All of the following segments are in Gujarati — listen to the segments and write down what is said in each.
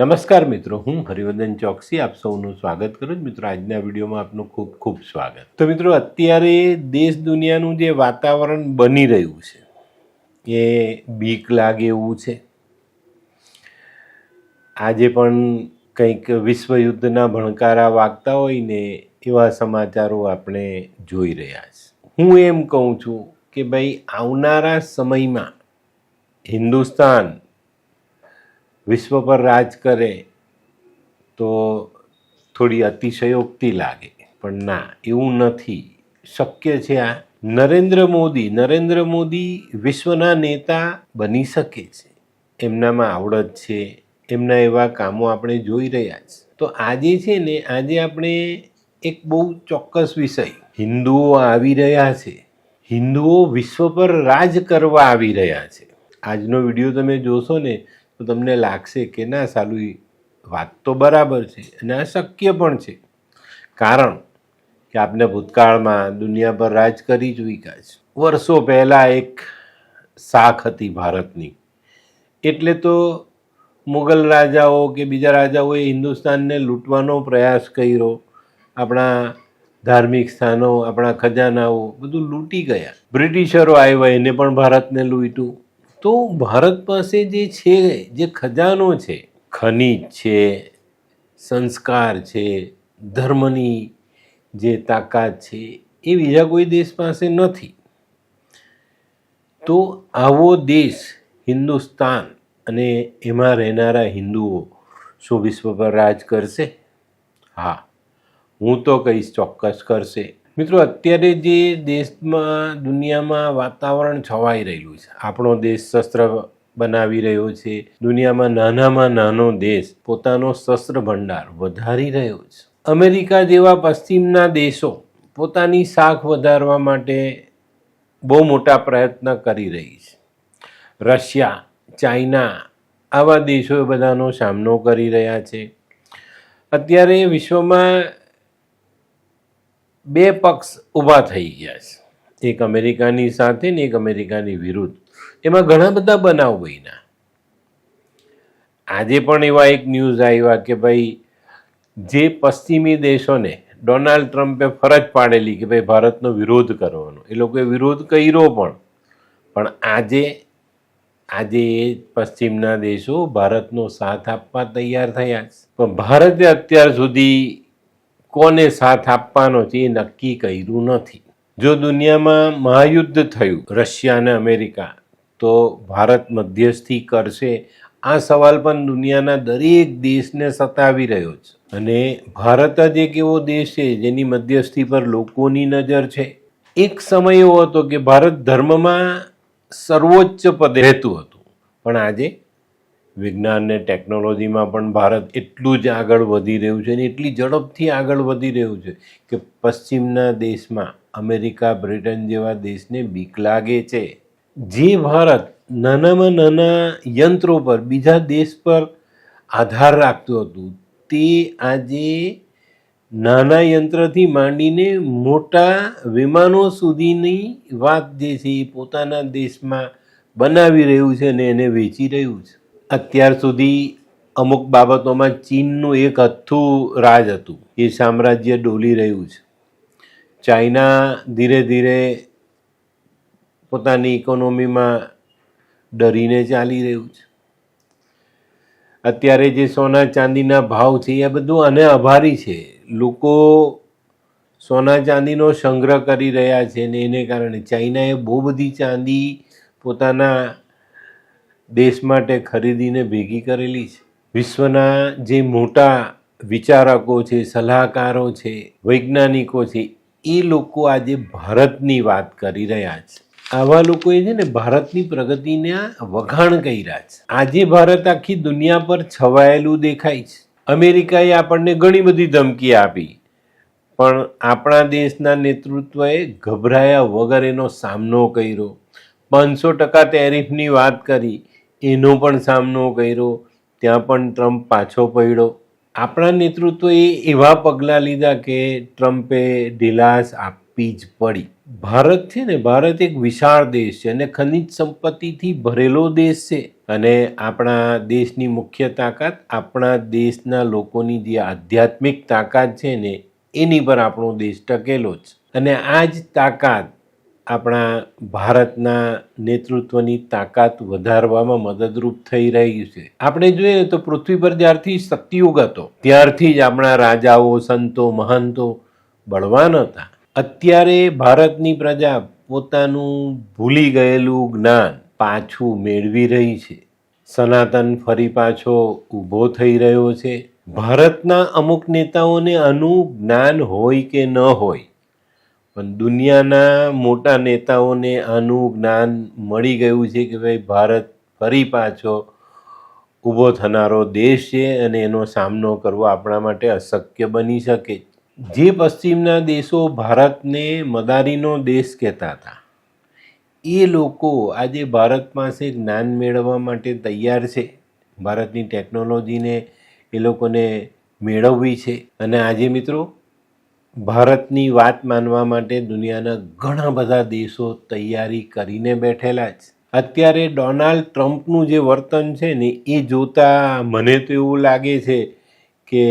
નમસ્કાર મિત્રો, હું હરિવર્ધન ચોકસી, આપ સૌનું સ્વાગત કરું છું. મિત્રો, આજના વિડીયોમાં આપનું ખૂબ ખૂબ સ્વાગત. તો મિત્રો, અત્યારે દેશ દુનિયાનું જે વાતાવરણ બની રહ્યું છે, એ બીક લાગે એવું છે. આજે પણ કંઈક વિશ્વયુદ્ધના ભણકારા વાગતા હોય ને એવા સમાચારો આપણે જોઈ રહ્યા છે. હું એમ કહું છું કે ભાઈ, આવનારા સમયમાં હિન્દુસ્તાન વિશ્વ પર રાજ કરે તો થોડી અતિશયોક્તિ લાગે. પણ ના, એવું નથી. શક્ય છે આ નરેન્દ્ર મોદી નરેન્દ્ર મોદી વિશ્વના નેતા બની શકે છે. એમનામાં આવડત છે, એમના એવા કામો આપણે જોઈ રહ્યા છે. તો આજે છે ને, આજે આપણે એક બહુ ચોક્કસ વિષય. હિન્દુઓ આવી રહ્યા છે. હિન્દુઓ વિશ્વ પર રાજ કરવા આવી રહ્યા છે. આજનો વીડિયો તમે જોશો ને તો તમને લાગશે કે ના સાલું વાત તો બરાબર છે અને આ શક્ય પણ છે. કારણ કે આપણે ભૂતકાળમાં દુનિયા પર રાજ કરી જ વિકાસ. વર્ષો પહેલાં એક શાખ હતી ભારતની. એટલે તો મુગલ રાજાઓ કે બીજા રાજાઓએ હિન્દુસ્તાનને લૂંટવાનો પ્રયાસ કર્યો. આપણા ધાર્મિક સ્થાનો, આપણા ખજાનાઓ બધું લૂંટી ગયા. બ્રિટિશરો આવ્યા, એને પણ ભારતને લૂંટ્યું. તો ભારત પાસે જે છે, જે ખજાનો છે, ખનિજ છે, સંસ્કાર છે, ધર્મની જે તાકાત છે, એ બીજા કોઈ દેશ પાસે નથી. તો આવો દેશ હિન્દુસ્તાન અને એમાં રહેનારા હિન્દુઓ શું વિશ્વ પર રાજ કરશે? હા, હું તો કહીશ ચોક્કસ કરશે. મિત્રો, અત્યારે જે દેશમાં, દુનિયામાં વાતાવરણ છવાઈ રહેલું છે, આપણો દેશ શસ્ત્ર બનાવી રહ્યો છે, દુનિયામાં નાનામાં નાનો દેશ પોતાનો શસ્ત્ર ભંડાર વધારી રહ્યો છે. અમેરિકા જેવા પશ્ચિમના દેશો પોતાની શાખ વધારવા માટે બહુ મોટા પ્રયત્ન કરી રહી છે. રશિયા, ચાઇના આવા દેશો બધાનો સામનો કરી રહ્યા છે. અત્યારે વિશ્વમાં બે પક્ષ ઊભા થઈ ગયા છે. એક અમેરિકાની સાથે ને એક અમેરિકાની વિરુદ્ધ. એમાં ઘણા બધા બનાવ બન્યા. આજે પણ એવા એક ન્યૂઝ આવ્યા કે ભાઈ, જે પશ્ચિમી દેશોને ડોનાલ્ડ ટ્રમ્પે ફરજ પાડેલી કે ભાઈ ભારતનો વિરોધ કરવાનો. એ લોકોએ વિરોધ કર્યો પણ. પણ આજે આજે એ પશ્ચિમના દેશો ભારતનો સાથ આપવા તૈયાર થયા પણ ભારતે અત્યાર સુધી કોને સાથ આપવાનો છે એ નક્કી કર્યું નથી. જો દુનિયામાં મહાયુદ્ધ થયું રશિયા અને અમેરિકા, તો ભારત મધ્યસ્થી કરશે. આ સવાલ પણ દુનિયાના દરેક દેશને સતાવી રહ્યો છે. અને ભારત જ એક એવો દેશ છે જેની મધ્યસ્થી પર લોકોની નજર છે. એક સમય એવો હતો કે ભારત ધર્મમાં સર્વોચ્ચ પદે રહેતું હતું. પણ આજે વિજ્ઞાન ને ટેકનોલોજીમાં પણ ભારત એટલું જ આગળ વધી રહ્યું છે અને એટલી ઝડપથી આગળ વધી રહ્યું છે કે પશ્ચિમના દેશમાં અમેરિકા, બ્રિટન જેવા દેશને બીક લાગે છે. જે ભારત નાનામાં નાના યંત્રો પર બીજા દેશ પર આધાર રાખતું હતું, તે આજે નાના યંત્રથી માંડીને મોટા વિમાનો સુધીની વાત જે છે એ પોતાના દેશમાં બનાવી રહ્યું છે અને એને વેચી રહ્યું છે. અત્યાર સુધી અમુક બાબતોમાં ચીનનું એક હથ્થું રાજ હતું. એ સામ્રાજ્ય ડોલી રહ્યું છે. ચાઇના ધીરે ધીરે પોતાની ઇકોનોમીમાં ડરીને ચાલી રહ્યું છે. અત્યારે જે સોના ચાંદીના ભાવ છે એ બધું આને આભારી છે. લોકો સોના ચાંદીનો સંગ્રહ કરી રહ્યા છે ને એને કારણે ચાઇનાએ બહુ બધી ચાંદી પોતાના દેશ માટે ખરીદીને ભેગી કરેલી છે. વિશ્વના જે મોટા વિચારકો છે, સલાહકારો છે, વૈજ્ઞાનિકો છે, એ લોકો આજે ભારતની વાત કરી રહ્યા છે. આવા લોકોએ છે ને ભારતની પ્રગતિને વખાણ કર્યા છે. આજે ભારત આખી દુનિયા પર છવાયેલું દેખાય છે. અમેરિકાએ આપણને ઘણી બધી ધમકી આપી, પણ આપણા દેશના નેતૃત્વએ ગભરાયા વગર એનો સામનો કર્યો. પાંચસો ટકા ટેરિફની વાત કરી એનો પણ સામનો કર્યો, ત્યાં પણ ટ્રમ્પ પાછો પડ્યો. આપણા નેતૃત્વએ એવા પગલાં લીધા કે ટ્રમ્પે ઢીલાસ આપવી જ પડી. ભારત છે ને, ભારત એક વિશાળ દેશ છે અને ખનિજ સંપત્તિથી ભરેલો દેશ છે. અને આપણા દેશની મુખ્ય તાકાત આપણા દેશના લોકોની જે આધ્યાત્મિક તાકાત છે ને, એની પર આપણો દેશ ટકેલો જ. અને આ જ તાકાત આપણા ભારતના નેતૃત્વની તાકાત વધારવામાં મદદરૂપ થઈ રહી છે. આપણે જોઈએ તો પૃથ્વી પર જ્યારથી સત્યુગ હતો ત્યારથી જ આપણા રાજાઓ, સંતો, મહંતો બળવાન હતા. અત્યારે ભારતની પ્રજા પોતાનું ભૂલી ગયેલું જ્ઞાન પાછું મેળવી રહી છે. સનાતન ફરી પાછો ઊભો થઈ રહ્યો છે. ભારતના અમુક નેતાઓને આનું જ્ઞાન હોય કે ન હોય પણ દુનિયાના મોટા નેતાઓને આનું જ્ઞાન મળી ગયું છે કે ભાઈ ભારત ફરી પાછો ઊભો થનારો દેશ છે અને એનો સામનો કરવો આપણા માટે અશક્ય બની શકે. જે પશ્ચિમના દેશો ભારતને મદારીનો દેશ કહેતા હતા, એ લોકો આજે ભારત પાસે જ્ઞાન મેળવવા માટે તૈયાર છે. ભારતની ટેકનોલોજીને એ લોકોને મેળવવી છે. અને આજે મિત્રો ભારતની વાત માનવા માટે દુનિયાના ઘણા બધા દેશો તૈયારી કરીને બેઠેલા છે અત્યારે ડોનાલ્ડ ટ્રમ્પનું જે વર્તન છે ને, એ જોતાં મને તો એવું લાગે છે કે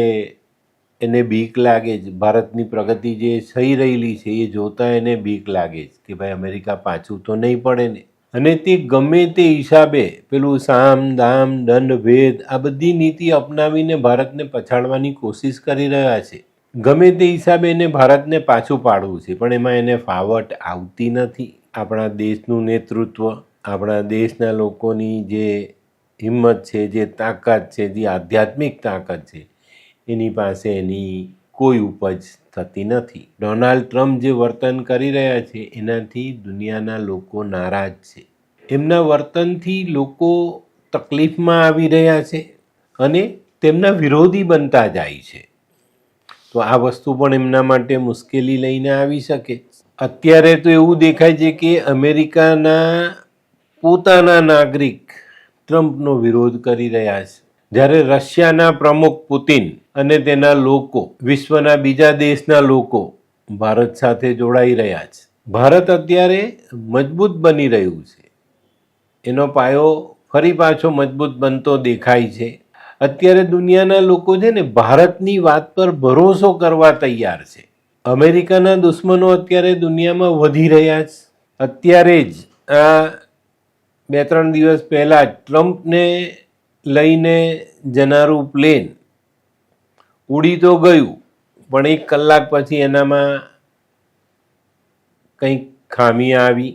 એને બીક લાગે છે ભારતની પ્રગતિ જે થઈ રહેલી છે, એ જોતાં એને બીક લાગે છે કે ભાઈ અમેરિકા પાછું તો નહીં પડે ને. અને તે ગમે તે હિસાબે પેલું સામ, દામ, દંડ, ભેદ આ બધી નીતિ અપનાવીને ભારતને પછાડવાની કોશિશ કરી રહ્યા છે. ગમે તે હિસાબે એને ભારતને પાછું પાડવું છે, પણ એમાં એને ફાવટ આવતી નથી. આપણા દેશનું નેતૃત્વ, આપણા દેશના લોકોની જે હિંમત છે, જે તાકાત છે, જે આધ્યાત્મિક તાકાત છે, એની પાસે એની કોઈ ઉપજ થતી નથી. ડોનાલ્ડ ટ્રમ્પ જે વર્તન કરી રહ્યા છે, એનાથી દુનિયાના લોકો નારાજ છે. એમના વર્તનથી લોકો તકલીફમાં આવી રહ્યા છે અને તેમના વિરોધી બનતા જાય છે. તો આ વસ્તુ પણ એમના માટે મુશ્કેલી લઈને આવી શકે. અત્યારે તો એવું દેખાય છે કે અમેરિકાના પોતાના નાગરિક ટ્રમ્પનો વિરોધ કરી રહ્યા છે. જ્યારે રશિયાના પ્રમુખ પુતિન અને તેના લોકો, વિશ્વના બીજા દેશના લોકો ભારત સાથે જોડાઈ રહ્યા છે. ભારત અત્યારે મજબૂત બની રહ્યું છે. એનો પાયો ફરી પાછો મજબૂત બનતો દેખાય છે. અત્યારે દુનિયાના લોકો છે ને ભારતની વાત પર ભરોસો કરવા તૈયાર છે. અમેરિકાના દુશ્મનો અત્યારે દુનિયામાં વધી રહ્યા છે. અત્યારે જ આ બે ત્રણ દિવસ પહેલાં ટ્રમ્પને લઈને જનારું પ્લેન ઉડી તો ગયું, પણ એક કલાક પછી એનામાં કંઈક ખામી આવી.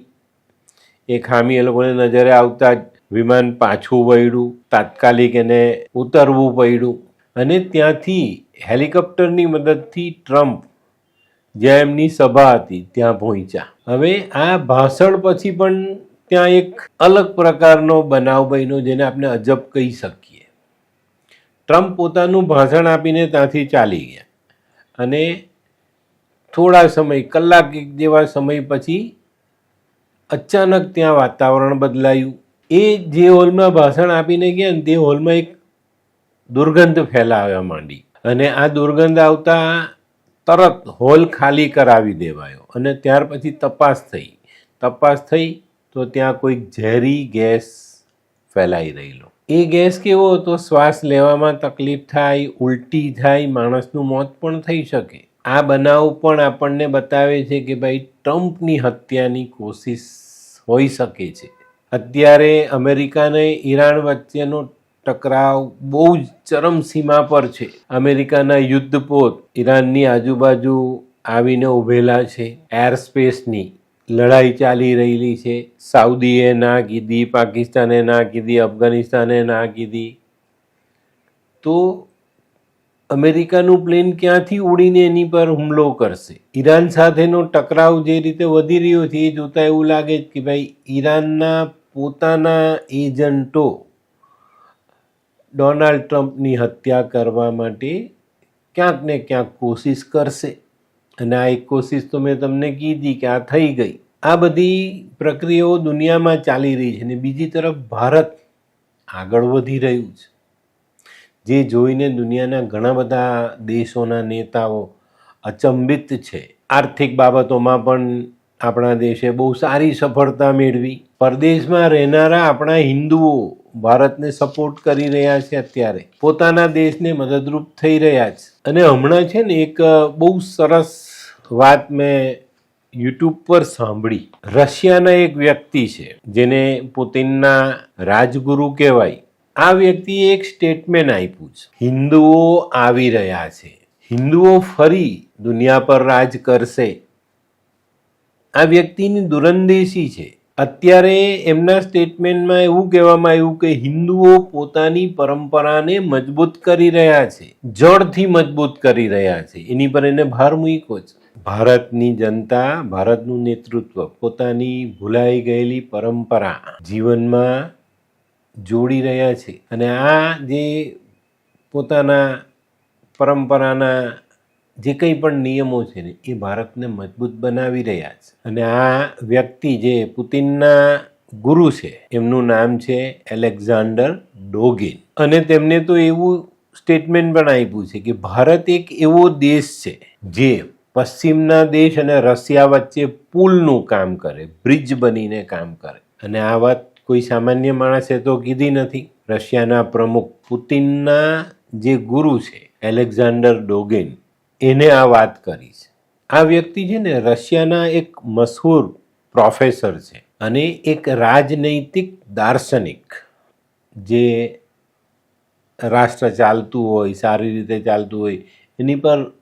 એ ખામી એ લોકોને નજરે આવતા જ વિમાન પાછું વળ્યું. તાત્કાલિક એને ઉતરવું પડ્યું અને ત્યાંથી હેલિકોપ્ટરની મદદથી ટ્રમ્પ, જ્યાં એમની સભા હતી, ત્યાં પહોંચ્યા. હવે આ ભાષણ પછી પણ ત્યાં એક અલગ પ્રકારનો બનાવ બન્યો જેને આપણે અજબ કહી શકીએ. ટ્રમ્પ પોતાનું ભાષણ આપીને ત્યાંથી ચાલી ગયા અને થોડા સમય, કલાક એક જેવા સમય પછી અચાનક ત્યાં વાતાવરણ બદલાયું. એ જે હોલમાં ભાષણ આપીને ગયા તે હોલમાં એક દુર્ગંધ ફેલાવવા માંડી. અને આ દુર્ગંધ આવતા તરત હોલ ખાલી કરાવી દેવાયો. અને ત્યાર પછી તપાસ થઈ. તપાસ થઈ તો ત્યાં કોઈક ઝેરી ગેસ ફેલાઈ રહેલો. એ ગેસ કેવો હતો? શ્વાસ લેવામાં તકલીફ થાય, ઉલટી થાય, માણસનું મોત પણ થઈ શકે. આ બનાવ પણ આપણને બતાવે છે કે ભાઈ ટ્રમ્પની હત્યાની કોશિશ હોઈ શકે છે. અત્યારે અમેરિકા અને ઈરાન વચ્ચેનો ટકરાવ બહુ જ ચરમસીમા પર છે. અમેરિકાના યુદ્ધપોત ઈરાનની આજુબાજુ આવીને ઊભેલા છે. એર સ્પેસની લડાઈ ચાલી રહેલી છે. સાઉદીએ ના કીધી, પાકિસ્તાને ના કીધી, અફઘાનિસ્તાને ના કીધી. તો અમેરિકાનું પ્લેન ક્યાંથી ઉડીને એની પર હુમલો કરશે? ઈરાન સાથેનો ટકરાવ જે રીતે વધી રહ્યો છે એ જોતાં એવું લાગે છે કે ભાઈ ઈરાનના પોતાના એજન્ટો ડોનાલ્ડ ટ્રમ્પની હત્યા કરવા માટે ક્યાંક ને ક્યાંક કોશિશ કરશે. અને આ એક કોશિશ તો મેં તમને કીધી કે આ થઈ ગઈ. આ બધી પ્રક્રિયાઓ દુનિયામાં ચાલી રહી છે અને બીજી તરફ ભારત આગળ વધી રહ્યું છે. જે જોઈને દુનિયાના ઘણા બધા દેશોના નેતાઓ અચંબિત છે. આર્થિક બાબતોમાં પણ આપણા દેશે બહુ સારી સફળતા મેળવી. પરદેશમાં રહેનારા આપણા હિન્દુઓ ભારતને સપોર્ટ કરી રહ્યા છે અત્યારે. પોતાના દેશને મદદરૂપ થઈ રહ્યા છે. અને હમણાં છે ને એક બહુ સરસ વાત મેં યુટ્યુબ પર સાંભળી. રશિયાના એક વ્યક્તિ છે, જેને પુતિનના રાજગુરુ કહેવાય. આ વ્યક્તિએ એક સ્ટેટમેન્ટ આપ્યું છે. હિન્દુઓ આવી રહ્યા છે. હિન્દુઓ ફરી દુનિયા પર રાજ કરશે. આ વ્યક્તિની દુરંદેશી છે. અત્યારે એમના સ્ટેટમેન્ટમાં એવું કહેવામાં આવ્યું કે હિન્દુઓ પોતાની પરંપરાને મજબૂત કરી રહ્યા છે, જડથી મજબૂત કરી રહ્યા છે. એની પર એને ભાર મૂક્યો છે. ભારતની જનતા, ભારતનું નેતૃત્વ, પોતાની ભૂલાઈ ગયેલી પરંપરા જીવનમાં જોડી રહ્યા છે. અને આ જે પોતાના પરંપરાના જે કંઈ પણ નિયમો છે ને, એ ભારતને મજબૂત બનાવી રહ્યા છે. અને આ વ્યક્તિ જે પુતિનના ગુરુ છે, એમનું નામ છે એલેક્ઝાન્ડર ડોગિન. અને તેમને તો એવું સ્ટેટમેન્ટ પણ આપ્યું છે કે ભારત એક એવો દેશ છે જે પશ્ચિમના દેશ અને રશિયા વચ્ચે પુલનું કામ કરે, બ્રિજ બનીને કામ કરે. અને આ વાત કોઈ સામાન્ય માણસે તો કીધી નથી. રશિયાના પ્રમુખ પુતિનના જે ગુરુ છે, એલેક્ઝાન્ડર ડોગિન એને આ વાત કરી છે. આ વ્યક્તિ છે ને રશિયાના એક મશહૂર પ્રોફેસર છે અને એક રાજનૈતિક દાર્શનિક જે રાષ્ટ્ર ચાલતું હોય, સારી રીતે ચાલતું હોય, એની પર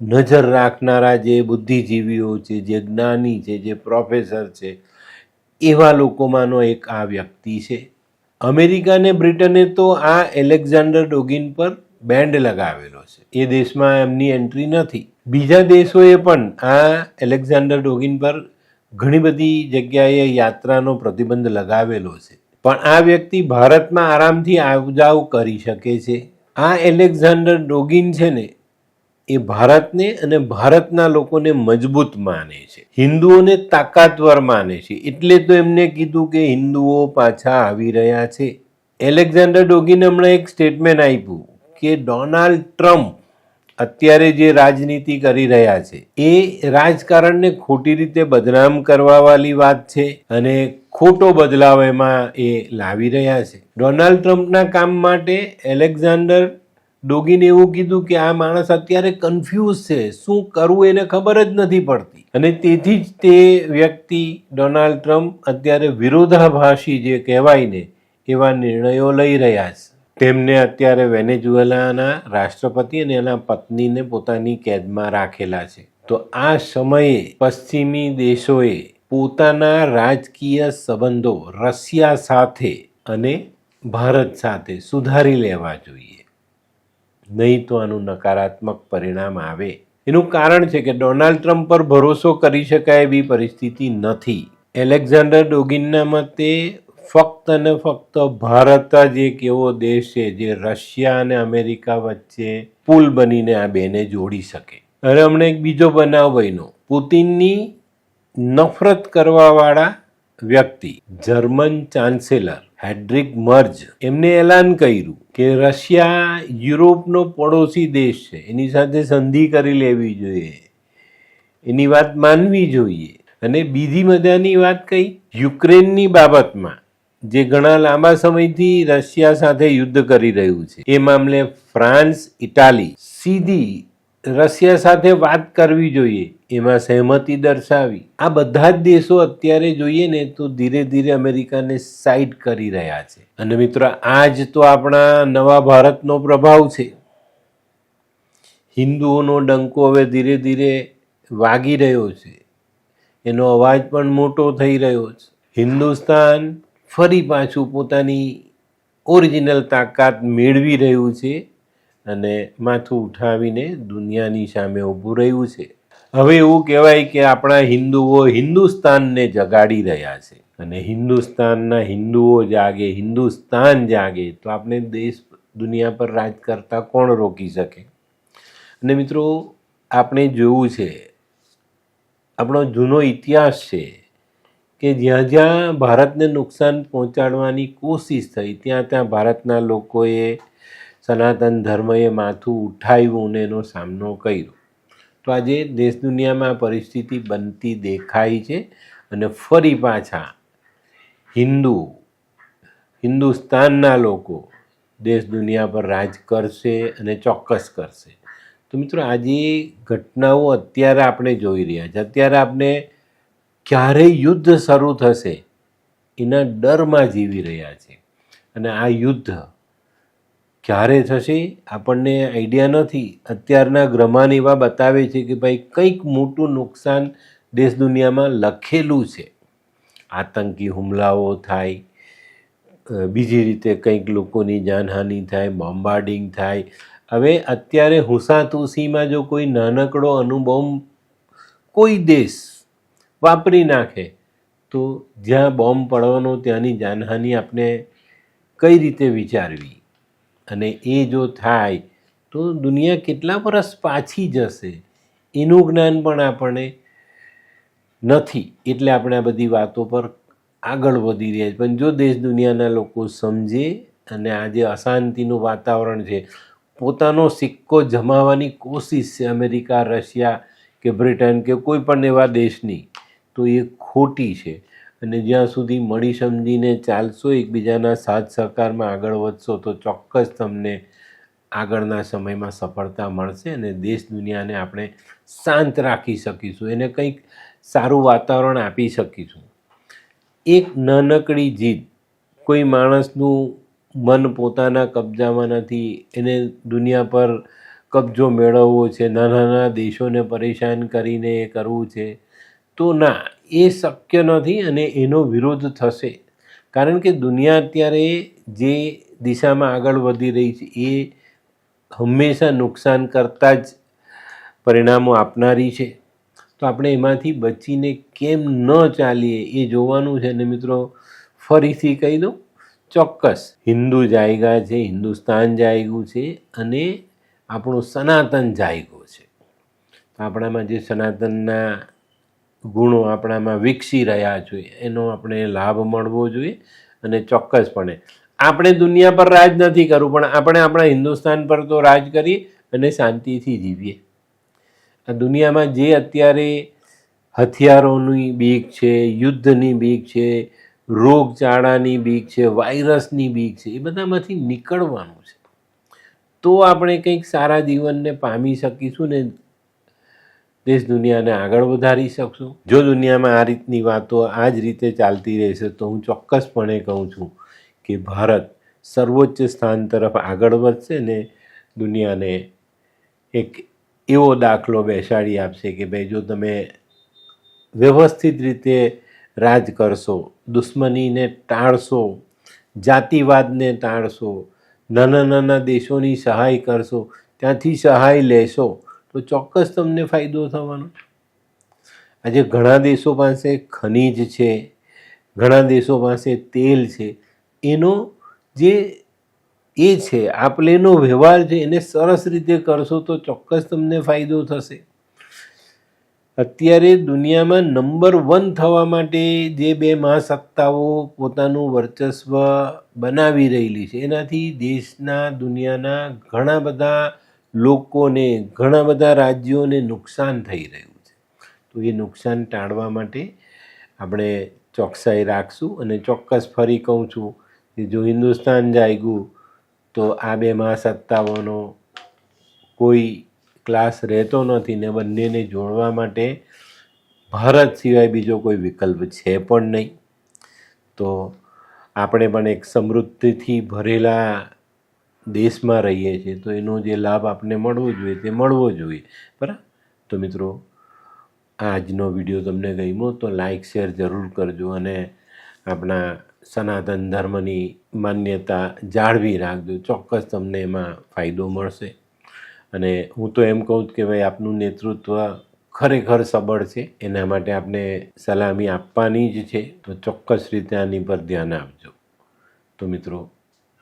નજર રાખનારા જે બુદ્ધિજીવીઓ છે, જે જ્ઞાની છે, જે પ્રોફેસર છે, એવા લોકોમાંનો એક આ વ્યક્તિ છે. અમેરિકા અને બ્રિટને તો આ એલેક્ઝાન્ડર ડોગિન પર બેન્ડ લગાવેલો છે. એ દેશમાં એમની એન્ટ્રી નથી. બીજા દેશોએ પણ આ એલેક્ઝાન્ડર ડોગિન પર ઘણી બધી જગ્યાએ યાત્રાનો પ્રતિબંધ લગાવેલો છે. પણ આ વ્યક્તિ ભારતમાં આરામથી આવજાવ કરી શકે છે. આ એલેક્ઝાન્ડર ડોગિન છે ને, એ ભારતને અને ભારતના લોકોને મજબૂત માને છે. હિન્દુઓને તાકાતવર માને છે. એટલે તો એમને કીધું કે હિન્દુઓ પાછા આવી રહ્યા છે. એલેક્ઝાન્ડર ડોગીને હમણાં એક સ્ટેટમેન્ટ આપ્યું. કે ડોનાલ્ડ ટ્રમ્પ અત્યારે જે રાજનીતિ કરી રહ્યા છે, એ રાજકારણને ખોટી રીતે બદનામ કરવાવાળી વાત છે અને ખોટો બદલાવ એમાં એ લાવી રહ્યા છે. ડોનાલ્ડ ટ્રમ્પના કામ માટે એલેક્ઝાન્ડર ડોગીને એવું કીધું કે આ માણસ અત્યારે કન્ફ્યુઝ છે, શું કરવું એને ખબર જ નથી પડતી. અને તેથી જ તે વ્યક્તિ ડોનાલ્ડ ટ્રમ્પ અત્યારે વિરોધાભાસી જે કહેવાય ને એવા નિર્ણયો લઈ રહ્યા છે. તેમને અત્યારે વેનેઝુએલાના રાષ્ટ્રપતિ અને એના પત્નીને પોતાની કેદમાં રાખેલા છે. તો આ સમયે પશ્ચિમી દેશોએ પોતાના રાજકીય સંબંધો રશિયા સાથે અને ભારત સાથે સુધારી લેવા જોઈએ. નહીં તો આનું નકારાત્મક પરિણામ આવે. એનું કારણ છે કે ડોનાલ્ડ ટ્રમ્પ પર ભરોસો કરી શકાય એવી પરિસ્થિતિ નથી. એલેક્ઝાન્ડર ડોગિનના મતે ફક્ત અને ફક્ત ભારત જ એક એવો દેશ છે જે રશિયા અને અમેરિકા વચ્ચે પુલ બનીને આ બેને જોડી શકે. અને હમણાં એક બીજો બનાવ બન્યો. પુતિનની નફરત કરવાવાળા વ્યક્તિ, જર્મન ચાન્સેલર હેડ્રિક મર્જ, એમને એલાન કર્યું કે રશિયા યુરોપનો પડોશી દેશ છે. એની સાથે સંધિ કરી લેવી જોઈએ. એની વાત માનવી જોઈએ. અને બીજી મજાની વાત કહી યુક્રેનની બાબતમાં જે ઘણા લાંબા સમયથી રશિયા સાથે યુદ્ધ કરી રહ્યું છે. એ મામલે ફ્રાન્સ, ઇટાલી સીધી રશિયા સાથે વાત કરવી જોઈએ, એમાં સહેમતિ દર્શાવી. આ બધા જ દેશો અત્યારે જોઈએ ને તો ધીરે ધીરે અમેરિકાને સાઈડ કરી રહ્યા છે. અને મિત્રો આ જ તો આપણા નવા ભારતનો પ્રભાવ છે. હિન્દુઓનો ડંકો હવે ધીરે ધીરે વાગી રહ્યો છે. એનો અવાજ પણ મોટો થઈ રહ્યો છે. હિન્દુસ્તાન ફરી પાછું પોતાની ઓરિજિનલ તાકાત મેળવી રહ્યું છે અને માથું ઉઠાવીને દુનિયાની સામે ઊભું રહ્યું છે. હવે એવું કહેવાય કે આપણા હિન્દુઓ હિન્દુસ્તાનને જગાડી રહ્યા છે અને હિન્દુસ્તાનના હિન્દુઓ જાગે, હિન્દુસ્તાન જાગે, તો આપણે દેશ, દુનિયા પર રાજ કરતા કોણ રોકી શકે? અને મિત્રો, આપણે જોવું છે, આપણો જૂનો ઇતિહાસ છે કે જ્યાં જ્યાં ભારતને નુકસાન પહોંચાડવાની કોશિશ થઈ, ત્યાં ત્યાં ભારતના લોકોએ સનાતન ધર્મએ માથું ઉઠાવ્યું અને એનો સામનો કર્યો. તો આજે દેશ દુનિયામાં પરિસ્થિતિ બનતી દેખાય છે અને ફરી પાછા હિન્દુ, હિન્દુસ્તાનના લોકો દેશ દુનિયા પર રાજ કરશે અને ચોક્કસ કરશે. તો મિત્રો આજે ઘટનાઓ અત્યારે આપણે જોઈ રહ્યા છે, અત્યારે આપણે ક્યારે યુદ્ધ શરૂ થશે એના ડરમાં જીવી રહ્યા છે. અને આ યુદ્ધ ક્યારે થશે આપણને આઈડિયા નથી. અત્યારના ગ્રહમાન એવા બતાવે છે કે ભાઈ કંઈક મોટું નુકસાન દેશ દુનિયામાં લખેલું છે. આતંકી હુમલાઓ થાય બીજી રીતે કંઈક લોકોની જાનહાનિ થાય, બોમ્બાર્ડિંગ થાય. હવે અત્યારે હુસાતુસીમાં જો કોઈ નાનકડો અનુબોમ્બ કોઈ દેશ વાપરી નાખે. તો જ્યાં બોમ્બ પડવાનો, ત્યાંની જાનહાનિ આપણે કઈ રીતે વિચારવી? અને એ જો થાય, તો દુનિયા કેટલા વર્ષ પાછી જશે? એનું જ્ઞાન પણ આપણને નથી. એટલે આપણે આ બધી વાતો પર આગળ વધી રહ્યા છીએ. પણ જો દેશ દુનિયાના લોકો સમજે અને આ જે અશાંતિનું વાતાવરણ છે, પોતાનો સિક્કો જમાવવાની કોશિશ છે, અમેરિકા, રશિયા કે બ્રિટન કે કોઈ પણ એવા દેશની તો એ ખોટી છે. અને જ્યાં સુધી મળી સમજીને ચાલશો, એકબીજાના સાથ સહકારમાં આગળ વધશો, તો ચોક્કસ તમને આગળના સમયમાં સફળતા મળશે અને દેશ દુનિયાને આપણે શાંત રાખી શકીશું, એને કંઈક સારું વાતાવરણ આપી શકીશું. એક નાનકડી જીત કોઈ માણસનું મન પોતાના કબજામાં નથી, એને દુનિયા પર કબજો મેળવવો છે નાના નાના દેશોને પરેશાન કરીને એ કરવું છે. તો ના, એ શક્ય નથી અને એનો વિરોધ થશે. કારણ કે દુનિયા અત્યારે જે દિશામાં આગળ વધી રહી છે, એ હંમેશા નુકસાન કરતા જ પરિણામો આપનારી છે. તો આપણે એમાંથી બચીને કેમ ન ચાલીએ એ જોવાનું છે અને મિત્રો, ફરીથી કહી દઉં, ચોક્કસ હિન્દુ જાયગા છે, હિન્દુસ્તાન જાયગું છે અને આપણું સનાતન જાયગો છે. આપણામાં જે સનાતનના ગુણો આપણામાં વિકસી રહ્યા જોઈએ. એનો આપણે લાભ મળવો જોઈએ અને ચોક્કસપણે. આપણે દુનિયા પર રાજ નથી કરવું, પણ આપણે આપણા હિન્દુસ્તાન પર તો રાજ કરીએ અને શાંતિથી જીવીએ. આ દુનિયામાં જે અત્યારે હથિયારોની બીક છે, યુદ્ધની બીક છે, રોગચાળાની બીક છે, વાયરસની બીક છે, એ બધામાંથી નીકળવાનું છે. તો આપણે કંઈક સારા જીવનને પામી શકીશું ને દેશ દુનિયાને આગળ વધારી શકશું? જો દુનિયામાં આ રીતની વાતો આ જ રીતે ચાલતી રહેશે, તો હું ચોક્કસપણે કહું છું કે ભારત સર્વોચ્ચ સ્થાન તરફ આગળ વધશે ને દુનિયાને એક એવો દાખલો બેસાડી આપશે કે ભાઈ, જો તમે વ્યવસ્થિત રીતે રાજ કરશો, દુશ્મનીને ટાળશો, જાતિવાદને ટાળશો નાના નાના દેશોની સહાય કરશો, ત્યાંથી સહાય લેશો તો ચોક્કસ તમને ફાયદો થવાનો. આજે ઘણા દેશો પાસે ખનીજ છે, ઘણા દેશો પાસે તેલ છે. એનો જે, એ છે આપલેનો વ્યવહાર છે, એને સરસ રીતે કરશો તો ચોક્કસ તમને ફાયદો થશે. અત્યારે દુનિયામાં નંબર વન થવા માટે જે બે મહાસત્તાઓ પોતાનું વર્ચસ્વ બનાવી રહેલી છે. એનાથી દેશના, દુનિયાના ઘણા બધા લોકોને ઘણા બધા રાજ્યોને નુકસાન થઈ રહ્યું છે. તો એ નુકસાન ટાળવા માટે આપણે ચોકસાઈ રાખશું અને ચોક્કસ ફરી કહું છું કે જો હિન્દુસ્તાન જાગ્યું તો આ બે મહાસત્તાઓનો કોઈ ક્લાસ રહેતો નથી ને બંનેને જોડવા માટે ભારત સિવાય બીજો કોઈ વિકલ્પ છે પણ નહીં. તો આપણે પણ એક સમૃદ્ધિથી ભરેલા દેશમાં રહીએ છીએ, તો એનો જે લાભ આપને મળવો જોઈએ તે મળવો જોઈએ. બરાબર? તો મિત્રો, આજનો વીડિયો તમને ગમ્યો તો લાઇક શેર જરૂર કરજો અને આપણા સનાતન ધર્મની માન્યતા જાળવી રાખજો. ચોક્કસ તમને એમાં ફાયદો મળશે. અને હું તો એમ કહું કે ભાઈ, આપનું નેતૃત્વ ખરેખર સબળ છે. એના માટે આપણે સલામી આપવાની જ છે. તો ચોક્કસ રીતે આની પર ધ્યાન આપજો. તો મિત્રો